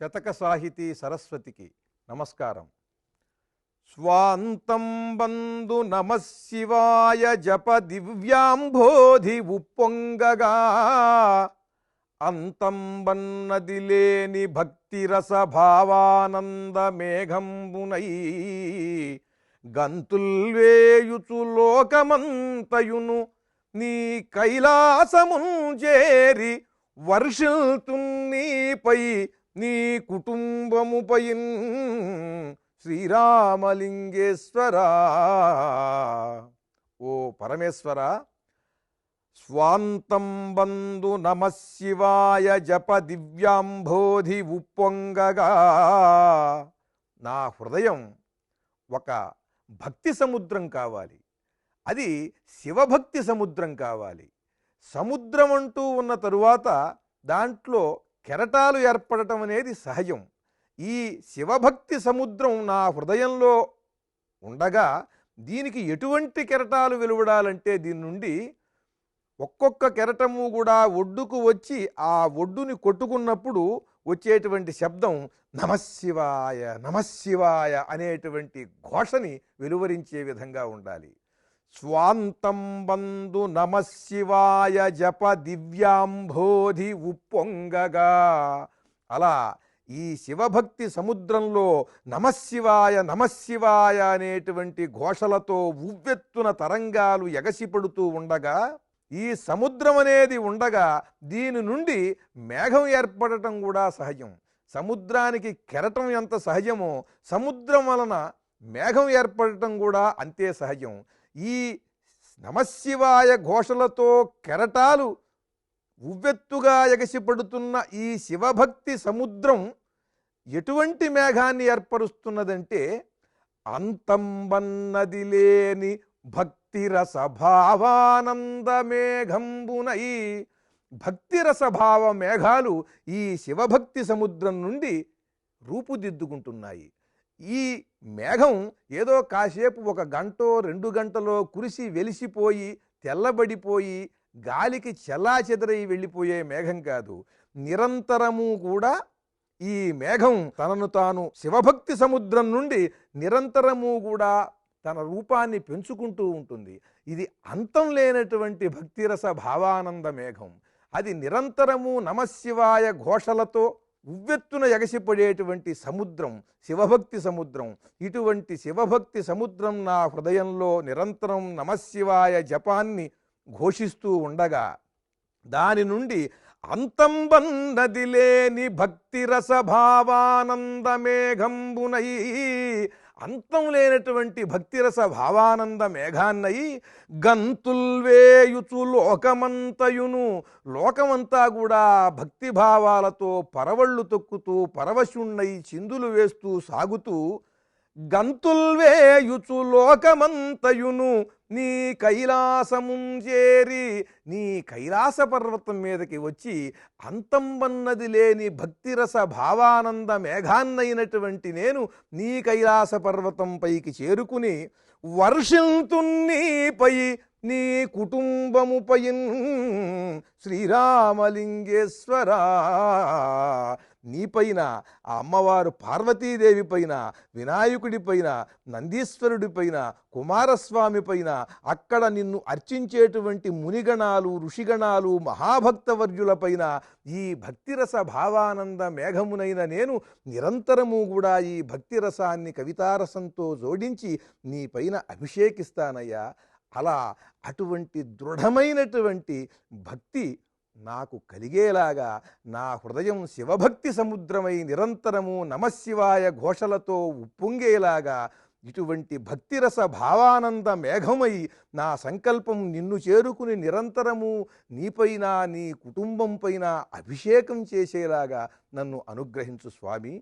శతక సాహితీ సరస్వతికి నమస్కారం. స్వాంతం బంధు నమశివాయ జప దివ్యాంబోధి ఉప్పొంగగా. అంతం బన్నది లేని భక్తిరస భావానంద మేఘంబునై గంతుల్వేయుచు లోకమంతయును నీ కైలాసమున్ చేరి వర్షిల్తున్నీపై నీ కుటుంబముపై శ్రీరామలింగేశ్వరా. ఓ పరమేశ్వర స్వాంతం బంధు నమశివాయ జప దివ్యాంబోధి ఉప్పొంగగా. నా హృదయం ఒక భక్తి సముద్రం కావాలి. అది శివభక్తి సముద్రం కావాలి. సముద్రం అంటూ ఉన్న తరువాత దాంట్లో కెరటాలు ఏర్పడటం అనేది సహజం. ఈ శివభక్తి సముద్రం నా హృదయంలో ఉండగా దీనికి ఎటువంటి కెరటాలు వెలువడాలంటే దీని నుండి ఒక్కొక్క కెరటము కూడా ఒడ్డుకు వచ్చి ఆ ఒడ్డుని కొట్టుకున్నప్పుడు వచ్చేటువంటి శబ్దం నమశివాయ నమశివాయ అనేటువంటి ఘోషని వెలువరించే విధంగా ఉండాలి. స్వాంతం బంధు నమశివాయ జప దివ్యాంబోధి ఉప్పొంగగా. అలా ఈ శివభక్తి సముద్రంలో నమశివాయ నమశివాయ అనేటువంటి ఘోషలతో ఉవ్వెత్తున తరంగాలు ఎగసిపడుతూ ఉండగా ఈ సముద్రం అనేది ఉండగా దీని నుండి మేఘం ఏర్పడటం కూడా సహజం. సముద్రానికి కెరటం ఎంత సహజమో సముద్రం వలన మేఘం ఏర్పడటం కూడా అంతే సహజం. ఈ నమశివాయ ఘోషలతో కెరటాలు ఉవ్వెత్తుగా ఎగసిపడుతున్న ఈ శివభక్తి సముద్రం ఎటువంటి మేఘాన్ని ఏర్పరుస్తున్నదంటే అంతంబన్నది లేని భక్తిరస భావానంద మేఘంబునై భక్తిరస భావ మేఘాలు ఈ శివభక్తి సముద్రం నుండి రూపుదిద్దుకుంటున్నాయి. ఈ మేఘం ఏదో కాసేపు ఒక గంటో రెండు గంటలో కురిసి వెలిసిపోయి తెల్లబడిపోయి గాలికి చెల్లాచెదరై వెళ్ళిపోయే మేఘం కాదు. నిరంతరము కూడా ఈ మేఘం తనను తాను శివభక్తి సముద్రం నుండి నిరంతరము కూడా తన రూపాన్ని పెంచుకుంటూ ఉంటుంది. ఇది అంతం లేనటువంటి భక్తిరస భావానంద మేఘం. అది నిరంతరము నమశివాయ ఘోషలతో ఉవ్వెత్తున ఎగసిపడేటువంటి సముద్రం శివభక్తి సముద్రం. ఇటువంటి శివభక్తి సముద్రం నా హృదయంలో నిరంతరం నమశివాయ జపాన్ని ఘోషిస్తూ ఉండగా దాని నుండి అంతంబన్నది లేని భక్తిరసభావానందమేఘంబునై అంతం లేనటువంటి భక్తిరస భావానంద మేఘాన్నయి గంతుల్వేయుచు లోకమంతయును. లోకమంతా కూడా భక్తి భావాలతో పరవళ్ళు తొక్కుతూ పరవశుణ్ణై చిందులు వేస్తూ సాగుతూ గంతుల్వేయుచు లోకమంతయును నీ కైలాసముం చేరి నీ కైలాస పర్వతం మీదకి వచ్చి అంతంబన్నది లేని భక్తిరస భావానంద మేఘాన్నైనటువంటి నేను నీ కైలాస పర్వతం పైకి చేరుకుని వర్షిల్తున్నీపై నీ కుటుంబముపై శ్రీరామలింగేశ్వర. నీపైన ఆ అమ్మవారు పార్వతీదేవి పైన వినాయకుడి పైన నందీశ్వరుడి పైన కుమారస్వామి పైన అక్కడ నిన్ను అర్చించేటువంటి మునిగణాలు ఋషిగణాలు మహాభక్తవర్యులపైన ఈ భక్తిరస భావానంద మేఘమునైన నేను నిరంతరము కూడా ఈ భక్తిరసాన్ని కవితారసంతో జోడించి నీ పైన అభిషేకిస్తానయ్యా. అలా అటువంటి దృఢమైనటువంటి భక్తి నాకు కలిగేలాగా నా హృదయం శివభక్తి సముద్రమై నిరంతరము నమశివాయ ఘోషలతో ఉప్పొంగేలాగా ఇటువంటి భక్తిరస భావానంద మేఘమై నా సంకల్పం నిన్ను చేరుకుని నిరంతరము నీపైన నీ కుటుంబం పైన అభిషేకం చేసేలాగా నన్ను అనుగ్రహించు స్వామి.